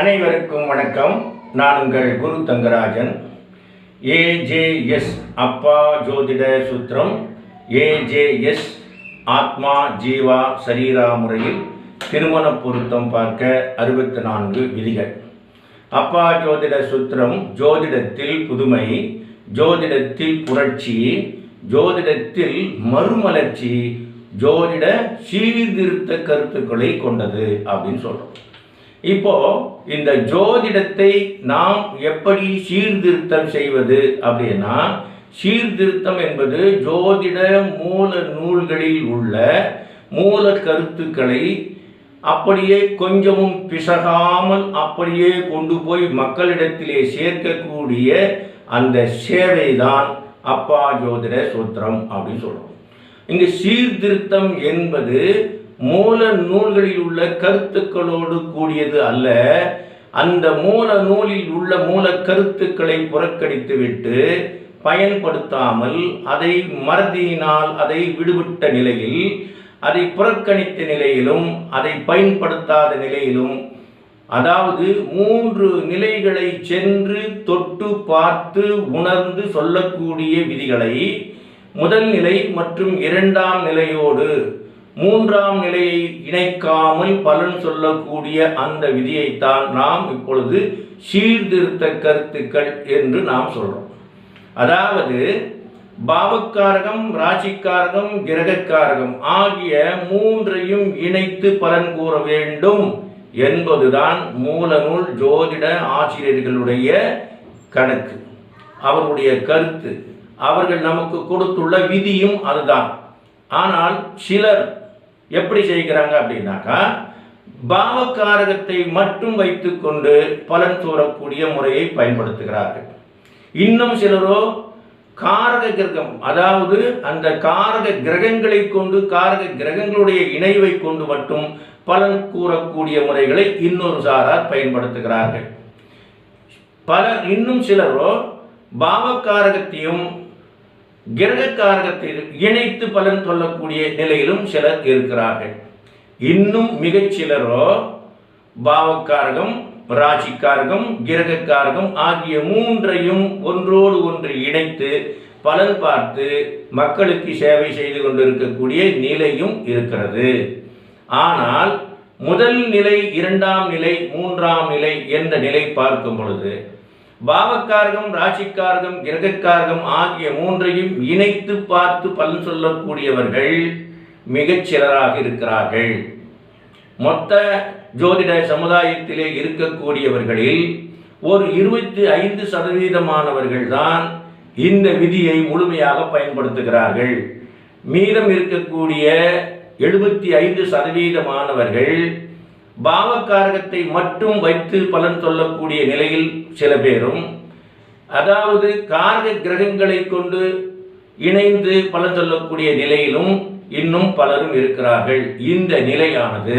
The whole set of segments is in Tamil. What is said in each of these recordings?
அனைவருக்கும் வணக்கம். நான் உங்கள் குரு தங்கராஜன். ஏஜேஎஸ் அப்பா ஜோதிட சூத்திரம். ஏஜேஎஸ் ஆத்மா ஜீவா சரீரா முறையில் திருமண பொருத்தம் பார்க்க அறுபத்தி நான்கு விதிகள். அப்பா ஜோதிட சூத்திரம் ஜோதிடத்தில் புதுமை ஜோதிடத்தில் புரட்சி ஜோதிடத்தில் மறுமலர்ச்சி ஜோதிட சீர்திருத்த கருத்துக்களை கொண்டது அப்படின்னு சொல்கிறோம் இப்போ இந்த ஜோதிடத்தை நாம் எப்படி சீர்திருத்தம் செய்வது அப்படின்னா சீர்திருத்தம் என்பது ஜோதிட மூல நூல்களில் உள்ள மூல கருத்துக்களை அப்படியே கொஞ்சமும் பிசகாமல் அப்படியே கொண்டு போய் மக்களிடத்திலே சேர்க்கக்கூடிய அந்த சேவைதான் அப்பா ஜோதிட சூத்திரம் அப்படின்னு சொல்றோம். இங்கு சீர்திருத்தம் என்பது மூல நூல்களில் உள்ள கருத்துக்களோடு கூடியது அல்ல. அந்த மூல நூலில் உள்ள மூல கருத்துக்களை புறக்கணித்துவிட்டு பயன்படுத்தாமல் அதை மறதியினால் அதை விடுவிட்ட நிலையில் அதை புறக்கணித்த நிலையிலும் அதை பயன்படுத்தாத நிலையிலும் அதாவது மூன்று நிலைகளை சென்று தொட்டு பார்த்து உணர்ந்து சொல்லக்கூடிய விதிகளை முதல் நிலை மற்றும் இரண்டாம் நிலையோடு மூன்றாம் நிலையை இணைக்காமல் பலன் சொல்லக்கூடிய அந்த விதியைத்தான் நாம் இப்பொழுது சீர்திருத்த கருத்துக்கள் என்று நாம் சொல்றோம். அதாவது பாவக்காரகம் ராசிக்காரகம் கிரகக்காரகம் ஆகிய மூன்றையும் இணைத்து பலன் கூற வேண்டும் என்பதுதான் மூலநூல் ஜோதிட ஆசிரியர்களுடைய கணக்கு. அவருடைய கருத்து. அவர்கள் நமக்கு கொடுத்துள்ள விதியும் அதுதான். ஆனால் சிலர் எப்படி செய்கிறாங்க அப்படின்னாக்கா பாவக்காரகத்தை மட்டும் வைத்துக்கொண்டு பலன் கூறக்கூடிய முறையை பயன்படுத்துகிறார்கள். இன்னும் சிலரோ காரக கிரகம் அதாவது அந்த காரக கிரகங்களை கொண்டு காரக கிரகங்களுடைய இணைவை கொண்டு மட்டும் பலன் கூறக்கூடிய முறைகளை இன்னொரு சாரார் பயன்படுத்துகிறார்கள். பல இன்னும் சிலரோ பாவக்காரகத்தையும் கிரகக்காரகத்தில் இணைத்து பலன் சொல்லக்கூடிய நிலையிலும் சிலர் இருக்கிறார்கள். இன்னும் மிகச் சிலரோ பாவக்காரகம் ராசிக்காரகம் கிரகக்காரகம் ஆகிய மூன்றையும் ஒன்றோடு ஒன்று இணைத்து பலன் பார்த்து மக்களுக்கு சேவை செய்து கொண்டிருக்கக்கூடிய நிலையும் இருக்கிறது. ஆனால் முதல் நிலை இரண்டாம் நிலை மூன்றாம் நிலை என்ற நிலை பார்க்கும் பொழுது பாவக்காரகம் ராசிக்காரகம் கிரகக்காரகம் ஆகிய மூன்றையும் இணைத்து பார்த்து பலன் சொல்லக்கூடியவர்கள் மிகச் சிலராக இருக்கிறார்கள். மொத்த ஜோதிட சமுதாயத்திலே இருக்கக்கூடியவர்களில் ஒரு இருபத்தி ஐந்து சதவீதமானவர்கள் தான் இந்த விதியை முழுமையாக பயன்படுத்துகிறார்கள். மீதம் இருக்கக்கூடிய எழுபத்தி ஐந்து சதவீதமானவர்கள் பாவக்காரகத்தை மட்டும் வைத்து பலன் சொல்லக்கூடிய நிலையில் சில பேரும் அதாவது காரக கிரகங்களை கொண்டு இணைந்து பலன் சொல்லக்கூடிய நிலையிலும் இன்னும் பலரும் இருக்கிறார்கள். இந்த நிலையானது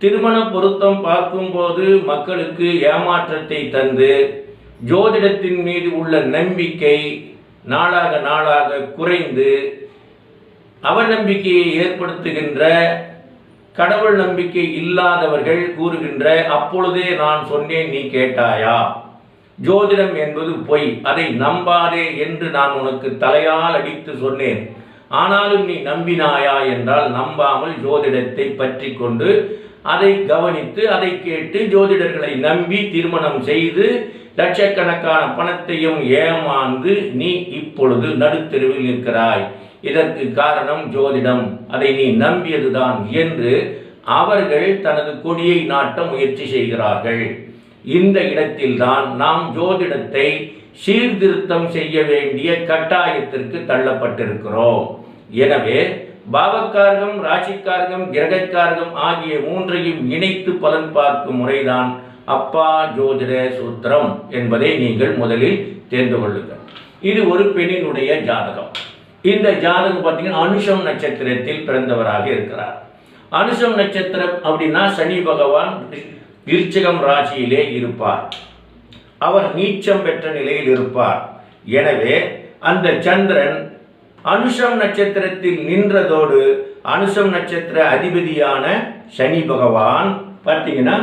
திருமண பொருத்தம் பார்க்கும்போது மக்களுக்கு ஏமாற்றத்தை தந்து ஜோதிடத்தின் மீது உள்ள நம்பிக்கை நாளாக நாளாக குறைந்து அவநம்பிக்கையை ஏற்படுத்துகின்ற கடவுள் நம்பிக்கை இல்லாதவர்கள் கூறுகின்ற அப்பொழுதே நான் சொன்னேன் நீ கேட்டாயா? ஜோதிடம் என்பது பொய். அதை நம்பாதே என்று நான் உனக்கு தலையால் அடித்து சொன்னேன். ஆனாலும் நீ நம்பினாயா? என்றால் நம்பாமல் ஜோதிடத்தை பற்றி கொண்டு அதை கவனித்து அதை கேட்டு ஜோதிடர்களை நம்பி திருமணம் செய்து லட்சக்கணக்கான பணத்தையும் ஏமாந்து நீ இப்பொழுது நடுத்தெருவில் இருக்கிறாய். இதற்கு காரணம் ஜோதிடம். அதை நீ நம்பியதுதான் என்று அவர்கள் தனது கொடியை நாட்ட முயற்சி செய்கிறார்கள். இந்த இடத்தில்தான் நாம் ஜோதிடத்தை சீர்திருத்தம் செய்ய வேண்டிய கட்டாயத்திற்கு தள்ளப்பட்டிருக்கிறோம். எனவே பாவக்காரகம் ராசிக்காரகம் கிரகக்காரகம் ஆகிய மூன்றையும் இணைத்து பலன் பார்க்கும் முறைதான் அப்பா ஜோதிட சூத்திரம் என்பதை நீங்கள் முதலில் தெரிந்து கொள்ளுங்கள். இது ஒரு பெண்ணினுடைய ஜாதகம். இந்த ஜாதகம் பார்த்தீங்கன்னா அனுஷம் நட்சத்திரத்தில் பிறந்தவராக இருக்கிறார். அனுஷம் நட்சத்திரம் அப்படின்னா சனி பகவான் விருச்சிகம் ராசியிலே இருப்பார். அவர் நீச்சம் பெற்ற நிலையில் இருப்பார். எனவே அந்த சந்திரன் அனுஷம் நட்சத்திரத்தில் நின்றதோடு அனுஷம் நட்சத்திர அதிபதியான சனி பகவான் பார்த்தீங்கன்னா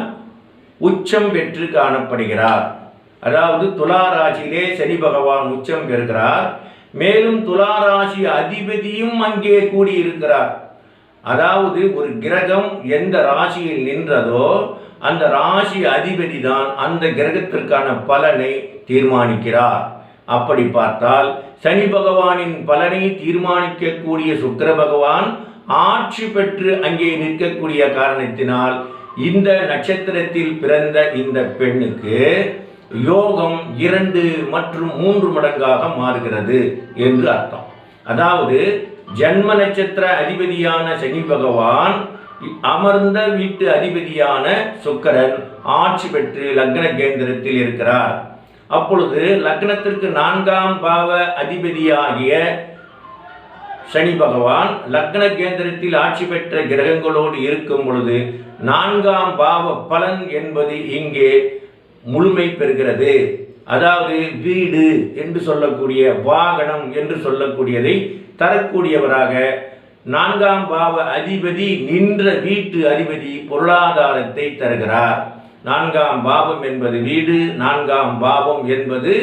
உச்சம் பெற்று காணப்படுகிறார். அதாவது துலா ராசியிலே சனி பகவான் உச்சம் பெறுகிறார். மேலும் துலா ராசி அதிபதியும் அங்கே கூடியிருக்கிறார். அதாவது ஒரு கிரகம் எந்த ராசியில் நின்றதோ அந்த ராசி அதிபதி தான் அந்த கிரகத்திற்கான பலனை தீர்மானிக்கிறார். அப்படி பார்த்தால் சனி பகவானின் பலனை தீர்மானிக்கக்கூடிய சுக்கர பகவான் ஆட்சி பெற்று அங்கே நிற்கக்கூடிய காரணத்தினால் இந்த நட்சத்திரத்தில் பிறந்த இந்த பெண்ணுக்கு யோகம் இரண்டு மற்றும் மூன்று மடங்காக மாறுகிறது என்று அர்த்தம். அதாவது ஜன்ம நட்சத்திர அதிபதியான சனி பகவான் அமர்ந்த வீட்டு அதிபதியான சுக்கரன் ஆட்சி பெற்று லக்ன கேந்திரத்தில் இருக்கிறார். அப்பொழுது லக்னத்திற்கு நான்காம் பாவ அதிபதியாகிய சனி பகவான் லக்ன கேந்திரத்தில் ஆட்சி பெற்ற கிரகங்களோடு இருக்கும் பொழுது நான்காம் பாவ பலன் என்பது இங்கே முழுமை பெறுகிறது. அதாவது வீடு என்று சொல்லக்கூடிய வாகனம் என்று சொல்லக்கூடியதை தரக்கூடியவராக நான்காம் பாவ அதிபதி நின்ற வீட்டு அதிபதி பொருளாதாரத்தை தருகிறார். நான்காம் பாவம் என்பது வீடு நான்காம் பாவம் என்பது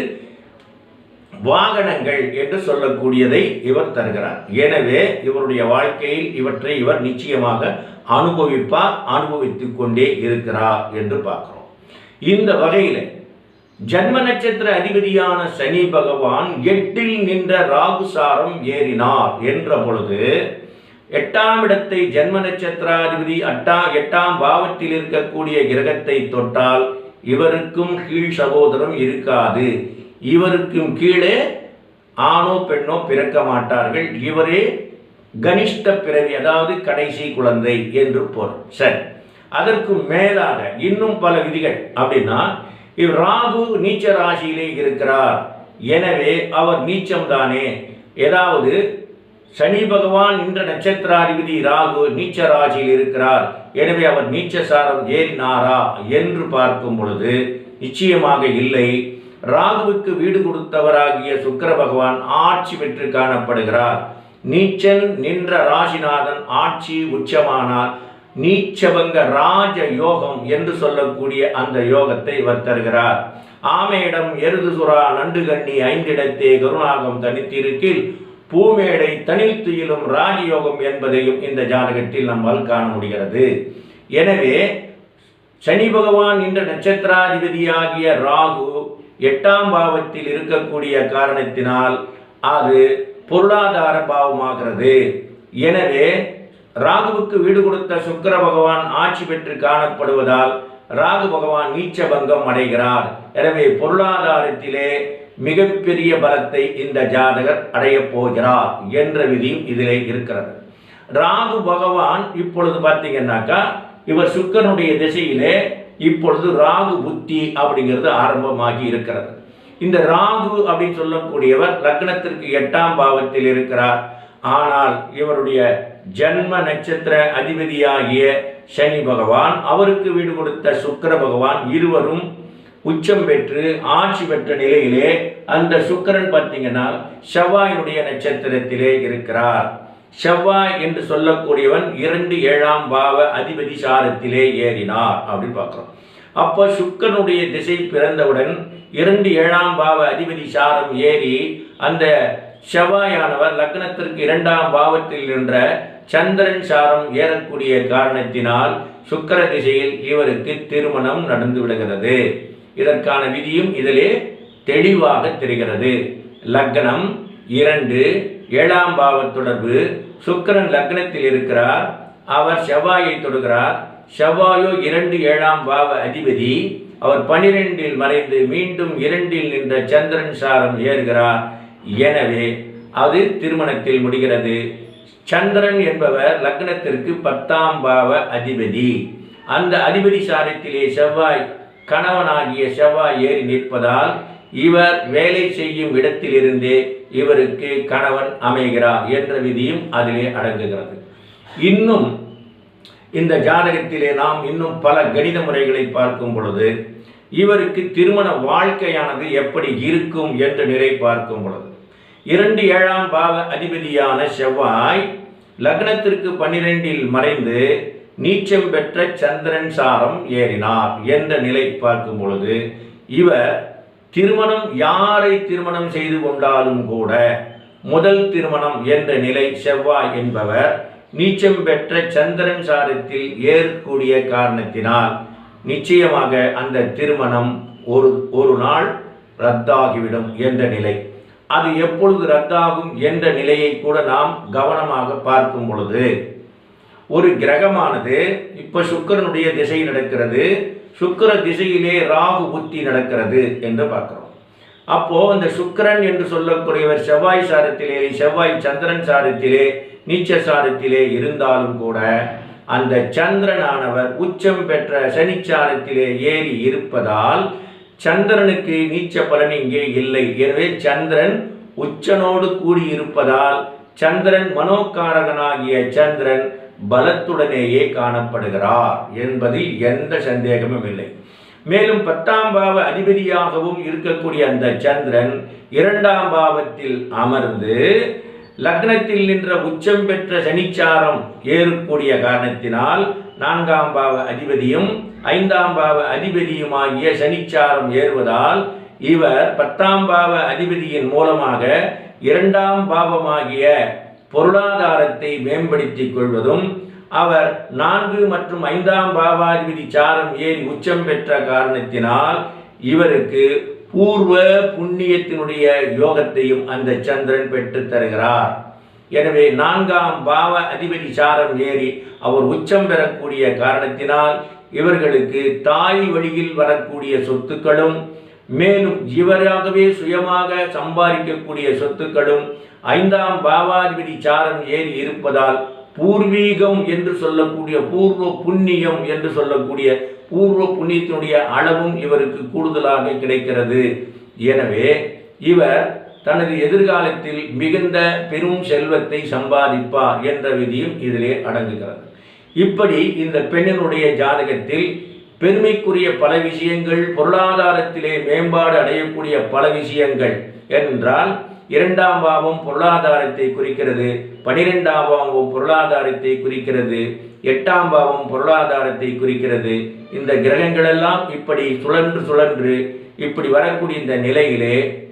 வாகனங்கள் என்று சொல்லக்கூடியதை இவர் தருகிறார். எனவே இவருடைய வாழ்க்கையில் இவற்றை இவர் நிச்சயமாக அனுபவிப்பார் அனுபவித்துக் கொண்டே இருக்கிறார் என்று பார்க்கிறோம். இந்த வகையில் ஜன்ம நட்சத்திர அதிபதியான சனி பகவான் எட்டில் நின்ற ராகுசாரம் ஏறினார் என்ற பொழுது எட்டாம் இடத்தை ஜன்ம நட்சத்திராதிபதி அட்டா எட்டாம் பாவத்தில் இருக்கக்கூடிய கிரகத்தை தொட்டால் இவருக்கும் கீழ் சகோதரம் இருக்காது. இவருக்கும் கீழே ஆணோ பெண்ணோ பிறக்க மாட்டார்கள். இவரே கனிஷ்ட பிறவி அதாவது கடைசி குழந்தை என்று பொருள். சரி. அதற்கு மேலாக இன்னும் பல விதிகள். அப்படின்னா இவ் ராகு நீச்ச ராசியிலே இருக்கிறார். எனவே அவர் நீச்சம் தானே ஏதாவது சனி பகவான் என்ற நட்சத்திராதிபதி ராகு நீச்ச ராசியில் இருக்கிறார். எனவே அவர் நீச்ச சாரம் ஏறினாரா என்று பார்க்கும் பொழுது நிச்சயமாக இல்லை. ராகுவுக்கு வீடு கொடுத்தவராகிய சுக்கர பகவான் ஆட்சி பெற்று காணப்படுகிறார். நீச்சன் நின்ற ராசிநாதன் ஆட்சி உச்சமானால் நீச்சபங்க ராஜ யோகம் என்று சொல்லக்கூடிய அந்த யோகத்தை இவர் தருகிறார். ஆமையிடம் எருது சுறா நண்டு கண்ணி ஐந்திடத்தே கருணாகம் தனித்திருக்கில் பூமேடை தனித்துயிலும் ராஜயோகம் என்பதையும் இந்த ஜாதகத்தில் நம்மால் காண முடிகிறது. எனவே சனி பகவான் இந்த நட்சத்திராதிபதியாகிய ராகு எட்டாம் பாவத்தில் இருக்கக்கூடிய காரணத்தினால் அது பொருளாதார பாவமாகிறது. எனவே ராகுவுக்கு வீடு கொடுத்த சுக்கர பகவான் ஆட்சி பெற்று காணப்படுவதால் ராகு பகவான் நீச்ச பங்கம் அடைகிறார். எனவே பொருளாதாரத்திலே மிகப்பெரிய பலத்தை இந்த ஜாதகர் அடையப் போகிறார் என்ற விதியும் இதிலே இருக்கிறது. ராகு பகவான் இப்பொழுது பார்த்தீங்கன்னாக்கா இவர் சுக்கரனுடைய திசையிலே இப்பொழுது ராகு புத்தி அப்படிங்கிறது ஆரம்பமாகி இருக்கிறது. இந்த ராகு அப்படின்னு சொல்லக்கூடியவர் லக்னத்திற்கு எட்டாம் பாவத்தில் இருக்கிறார். ஆனால் இவருடைய ஜன்ம நட்சத்திர அதிபதியாகிய சனி பகவான் அவருக்கு வீடு கொடுத்த சுக்கிர பகவான் இருவரும் உச்சம் பெற்று ஆட்சி பெற்ற நிலையிலே அந்த சுக்கிரன் பார்த்தீங்கன்னா செவ்வாயினுடைய நட்சத்திரத்திலே இருக்கிறார். செவ்வாய் என்று சொல்லக்கூடியவன் இரண்டு ஏழாம் பாவ அதிபதி சாரத்திலே ஏறினார் அப்படின்னு பார்க்குறோம். அப்போ சுக்கனுடைய திசை பிறந்தவுடன் இரண்டு ஏழாம் பாவ அதிபதி சாரம் ஏறி அந்த செவ்வாயானவர் லக்னத்திற்கு இரண்டாம் பாவத்தில் நின்ற சந்திரன் சாரம் ஏறக்கூடிய காரணத்தினால் சுக்கிர திசையில் இவருக்கு திருமணம் நடந்து விடுகிறது. இதற்கான விதியும் இதிலே தெளிவாக தெரிகிறது. லக்னம் இரண்டு ஏழாம் பாவ தொடர்பு. சுக்கிரன் லக்னத்தில் இருக்கிறார். அவர் செவ்வாயை தொடுகிறார். செவ்வாயோ இரண்டு ஏழாம் பாவ அதிபதி. அவர் பனிரெண்டில் மறைந்து மீண்டும் இரண்டில் நின்ற சந்திரன் சாரம் ஏறுகிறார். எனவே அது திருமணத்தில் முடிகிறது. சந்திரன் என்பவர் லக்னத்திற்கு பத்தாம் பாவ அதிபதி. அந்த அதிபதி சாரத்திலே செவ்வாய் கணவனாகிய செவ்வாய் ஏறி நிற்பதால் இவர் வேலை செய்யும் இடத்திலிருந்தே இவருக்கு கணவன் அமைகிறார் என்ற விதியும் அதிலே அடங்குகிறது. இன்னும் இந்த ஜாதகத்திலே நாம் இன்னும் பல கணித முறைகளை பார்க்கும் பொழுது இவருக்கு திருமண வாழ்க்கையானது எப்படி இருக்கும் என்ற நிலை பார்க்கும் பொழுது இரண்டு ஏழாம் பாவ அதிபதியான செவ்வாய் லக்னத்திற்கு பன்னிரெண்டில் மறைந்து நீச்சம் பெற்ற சந்திரன் சாரம் ஏறினார் என்ற நிலை பார்க்கும் பொழுது இவர் திருமணம் யாரை திருமணம் செய்து கொண்டாலும் கூட முதல் திருமணம் என்ற நிலை செவ்வாய் என்பவர் நீச்சம் பெற்ற சந்திரன் சாரத்தில் ஏறக்கூடிய காரணத்தினால் நிச்சயமாக அந்த திருமணம் ஒரு ஒரு நாள் ரத்தாகிவிடும் என்ற நிலை. அது எப்பொழுது ரத்தாகும் என்ற நிலையை கூட நாம் கவனமாக பார்க்கும் பொழுது ஒரு கிரகமானது இப்ப சுக்கிரனுடைய திசை நடக்கிறது சுக்கிர திசையிலே ராகு புத்தி நடக்கிறது என்று பார்க்கிறோம். அப்போ அந்த சுக்கிரன் என்று சொல்லக்கூடியவர் செவ்வாய் சாரத்திலே செவ்வாய் சந்திரன் சாரத்திலே நீச்ச சாரத்திலே இருந்தாலும் கூட அந்த சந்திரனானவர் உச்சம் பெற்ற சனிச்சாரத்திலே ஏறி இருப்பதால் சந்திரனுக்கு நீச்ச பலன் இங்கே இல்லை. எனவே சந்திரன் உச்சனோடு கூடியிருப்பதால் சந்திரன் மனோகாரகனாகிய சந்திரன் பலத்துடனேயே காணப்படுகிறார் என்பதில் எந்த சந்தேகமும் இல்லை. மேலும் பத்தாம் பாவ அதிபதியாகவும் இருக்கக்கூடிய அந்த சந்திரன் இரண்டாம் பாவத்தில் அமர்ந்து லக்னத்தில் நின்ற உச்சம் பெற்ற சனிச்சாரம் ஏறக்கூடிய காரணத்தினால் நான்காம் பாவ அதிபதியும் ஐந்தாம் பாவ அதிபதியுமாகிய சனிச்சாரம் ஏறுவதால் இவர் பத்தாம் பாவ அதிபதியின் மூலமாக இரண்டாம் பாவமாகிய பொருளாதாரத்தை மேம்படுத்திக் கொள்வதும் அவர் நான்கு மற்றும் ஐந்தாம் பாவாதிபதி சாரம் ஏறி உச்சம் பெற்ற காரணத்தினால் இவருக்கு பூர்வ புண்ணியத்தினுடைய யோகத்தையும் அந்த சந்திரன் பெற்று தருகிறார். எனவே நான்காம் பாவ அதிபதி சாரம் ஏறி அவர் உச்சம் பெறக்கூடிய காரணத்தினால் இவர்களுக்கு தாய் வழியில் வரக்கூடிய சொத்துக்களும் மேலும் இவராகவே சுயமாக சம்பாதிக்கக்கூடிய சொத்துக்களும் ஐந்தாம் பாவாதிபதி சாரம் ஏறி இருப்பதால் பூர்வீகம் என்று சொல்லக்கூடிய பூர்வ புண்ணியம் என்று சொல்லக்கூடிய பூர்வ புண்ணியத்தினுடைய அளவும் இவருக்கு கூடுதலாக கிடைக்கிறது. எனவே இவர் தனது எதிர்காலத்தில் மிகுந்த பெரும் செல்வத்தை சம்பாதிப்பார் என்ற விதியும் இதிலே அடங்குகிறது. இப்படி இந்த பெண்ணினுடைய ஜாதகத்தில் பெருமைக்குரிய பல விஷயங்கள் பொருளாதாரத்திலே மேம்பாடு அடையக்கூடிய பல விஷயங்கள் என்றால் இரண்டாம் பாவம் பொருளாதாரத்தை குறிக்கிறது பனிரெண்டாம் பாவம் பொருளாதாரத்தை குறிக்கிறது எட்டாம் பாவம் பொருளாதாரத்தை குறிக்கிறது. இந்த கிரகங்களெல்லாம் இப்படி சுழன்று சுழன்று இப்படி வரக்கூடிய இந்த நிலையிலே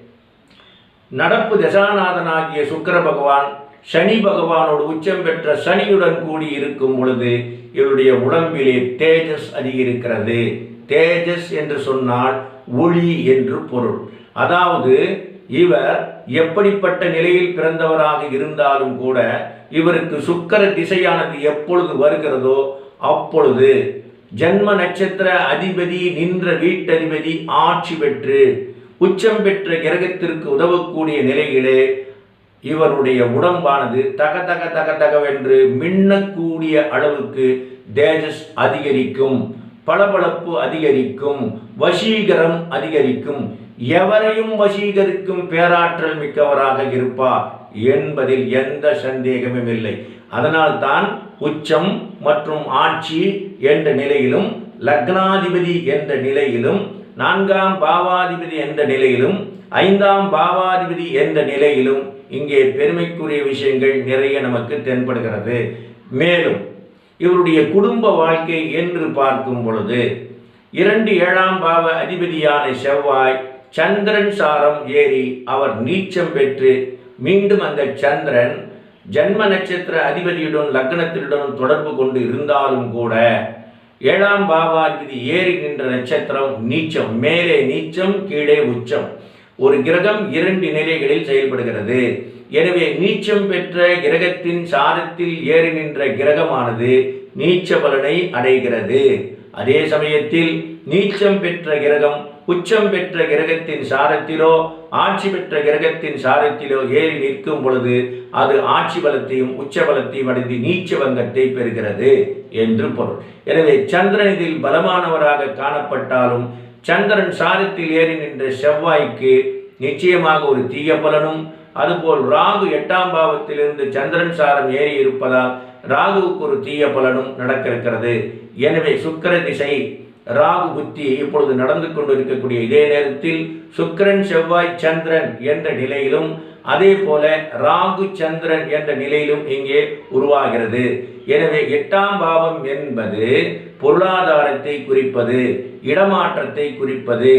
நடப்பு தசாநாதனாகிய சுக்கிர பகவான் சனி பகவானோடு உச்சம் பெற்ற சனியுடன் கூடி இருக்கும் பொழுது இவருடைய உடம்பிலே தேஜஸ் அதிகரிக்கிறது. தேஜஸ் என்று சொன்னால் ஒளி என்று பொருள். அதாவது இவர் எப்படிப்பட்ட நிலையில் பிறந்தவராக இருந்தாலும் கூட இவருக்கு சுக்கர திசையானது எப்பொழுது வருகிறதோ அப்பொழுது ஜன்ம நட்சத்திர அதிபதி நின்ற வீட்டதிபதி ஆட்சி பெற்று உச்சம் பெற்ற கிரகத்திற்கு உதவக்கூடிய நிலையிலே இவருடைய உடம்பானது தக தக தக தகவென்று மின்னக்கூடிய அளவுக்கு தேஜஸ் அதிகரிக்கும் பளபளப்பு அதிகரிக்கும் வசீகரம் அதிகரிக்கும். எவரையும் வசீகரிக்கும் பேராற்றல் மிக்கவராக இருப்பார். என்பதில் எந்த சந்தேகமும் இல்லை. அதனால் தான் உச்சம் மற்றும் ஆட்சி என்ற நிலையிலும் லக்னாதிபதி என்ற நிலையிலும் நான்காம் பாவாதிபதி என்ற நிலையிலும் ஐந்தாம் பாவாதிபதி என்ற நிலையிலும் இங்கே பெருமைக்குரிய விஷயங்கள் நிறைய நமக்கு தென்படுகிறது. மேலும் இவருடைய குடும்ப வாழ்க்கை என்று பார்க்கும் பொழுது இரண்டு ஏழாம் பாவ அதிபதியான செவ்வாய் சந்திரன் சாரம் ஏறி அவர் நீச்சம் பெற்று மீண்டும் அந்த சந்திரன் ஜன்ம நட்சத்திர அதிபதியுடன் லக்னத்திலுடன் தொடர்பு கொண்டு இருந்தாலும் கூட ஏழாம் பாவாதிபதி ஏறி நின்ற நட்சத்திரம் நீச்சம் மேலே நீச்சம் கீழே உச்சம். ஒரு கிரகம் இரண்டு நிலைகளில் செயல்படுகிறது. எனவே நீச்சம் பெற்ற கிரகத்தின் சாரத்தில் ஏறி நின்ற கிரகமானது நீச்ச பலனை அடைகிறது. அதே சமயத்தில் நீச்சம் பெற்ற கிரகம் உச்சம் பெற்ற கிரகத்தின் சாரத்திலோ ஆட்சி பெற்ற கிரகத்தின் சாரத்திலோ ஏறி நிற்கும் பொழுது அது ஆட்சி பலத்தையும் உச்ச பலத்தையும் அடைந்து நீச்ச வங்கத்தை பெறுகிறது என்று பொருள். எனவே சந்திரன் இதில் பலமானவராக காணப்பட்டாலும் சந்திரன் சாரத்தில் ஏறி நின்ற செவ்வாய்க்கு நிச்சயமாக ஒரு தீய பலனும் அதுபோல் ராகு எட்டாம் பாவத்திலிருந்து சந்திரன் சாரம் ஏறி இருப்பதால் ராகுவுக்கு ஒரு தீய பலனும் நடக்க எனவே சுக்கர திசை ராகு புத்தி இப்பொழுது நடந்து கொண்டிருக்கக்கூடிய இதே நேரத்தில் சுக்கிரன் செவ்வாய் சந்திரன் என்ற நிலையிலும் அதே போல ராகு சந்திரன் என்ற நிலையிலும் இங்கே உருவாகிறது. எனவே எட்டாம் பாவம் என்பது பொருளாதாரத்தை குறிப்பது இடமாற்றத்தை குறிப்பது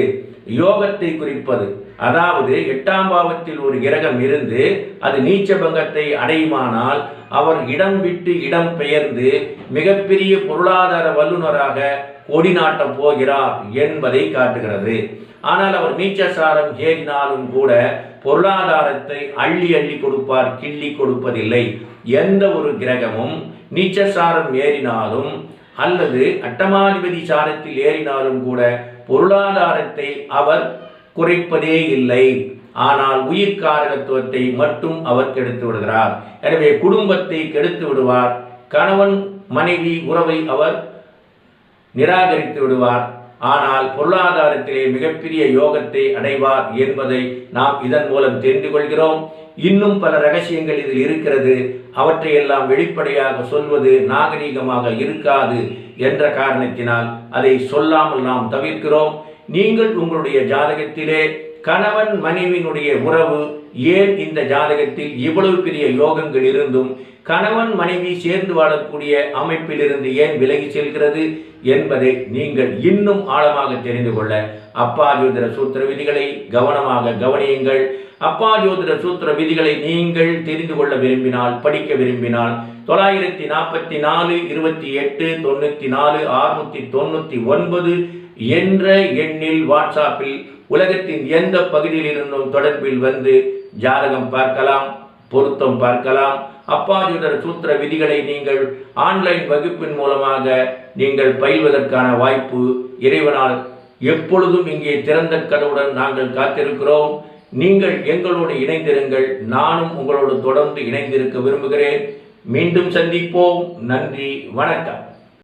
யோகத்தை குறிப்பது. அதாவது எட்டாம் பாவத்தில் ஒரு கிரகம் இருந்து அது நீச்சபங்கத்தை அடையுமானால் அவர் இடம் விட்டு இடம் பெயர்ந்து மிகப்பெரிய பொருளாதார வல்லுநராக கொடி நாட்டப் போகிறார் என்பதை காட்டுகிறது. ஆனால் அவர் நீச்சசாரம் ஏறினாலும் கூட பொருளாதாரத்தை அள்ளி அள்ளி கொடுப்பார் கிள்ளி கொடுப்பதில்லை. எந்த ஒரு கிரகமும் நீச்சசாரம் ஏறினாலும் அல்லது அட்டமாதிபதி சாரத்தில் ஏறினாலும் கூட பொருளாதாரத்தை அவர் குறைப்பதே இல்லை. ஆனால் உயிர் காரகத்துவத்தை மட்டும் அவர் கெடுத்து விடுகிறார். எனவே குடும்பத்தை கெடுத்து விடுவார். கணவன் மனைவி உறவை அவர் நிராகரித்து விடுவார். ஆனால் பொருளாதாரத்திலே மிகப்பெரிய யோகத்தை அடைவார் என்பதை நாம் இதன் மூலம் தெரிந்து கொள்கிறோம். இன்னும் பல ரகசியங்கள் இதில் இருக்கிறது. அவற்றையெல்லாம் வெளிப்படையாக சொல்வது நாகரீகமாக இருக்காது என்ற காரணத்தினால் அதை சொல்லாமல் நாம் தவிர்க்கிறோம். நீங்கள் உங்களுடைய ஜாதகத்திலே கணவன் மனைவியினுடைய உறவு ஏன் இந்த ஜாதகத்தில் இவ்வளவு பெரிய யோகங்கள் இருந்தும் கணவன் மனைவி சேர்ந்து வாழக்கூடிய அமைப்பிலிருந்து ஏன் விலகி செல்கிறது? என்பதை நீங்கள் இன்னும் ஆழமாக தெரிந்து கொள்ள அப்பா ஜோதிட சூத்திர விதிகளை கவனமாக கவனியுங்கள். அப்பா ஜோதிட சூத்திர விதிகளை நீங்கள் தெரிந்து கொள்ள விரும்பினால் படிக்க விரும்பினால் தொள்ளாயிரத்தி நாற்பத்தி நாலு இருபத்தி எட்டு தொண்ணூற்றி நாலு அறுநூற்றி தொண்ணூற்றி ஒன்பது என்ற எண்ணில் வாட்ஸ்அப்பில் உலகத்தின் எந்த பகுதியில் இருந்தும் தொடர்பில் வந்து ஜாதகம் பார்க்கலாம் பொருத்தம் பார்க்கலாம் அப்பாஜுதர் சூத்திர விதிகளை நீங்கள் ஆன்லைன் வகுப்பின் மூலமாக நீங்கள் பயில்வதற்கான வாய்ப்பு இறைவனால் எப்பொழுதும் இங்கே திறந்த கதவுடன் நாங்கள் காத்திருக்கிறோம். நீங்கள் எங்களோடு இணைந்திருங்கள். நானும் உங்களோடு தொடர்ந்து இணைந்திருக்க விரும்புகிறேன். மீண்டும் சந்திப்போம். நன்றி. வணக்கம்.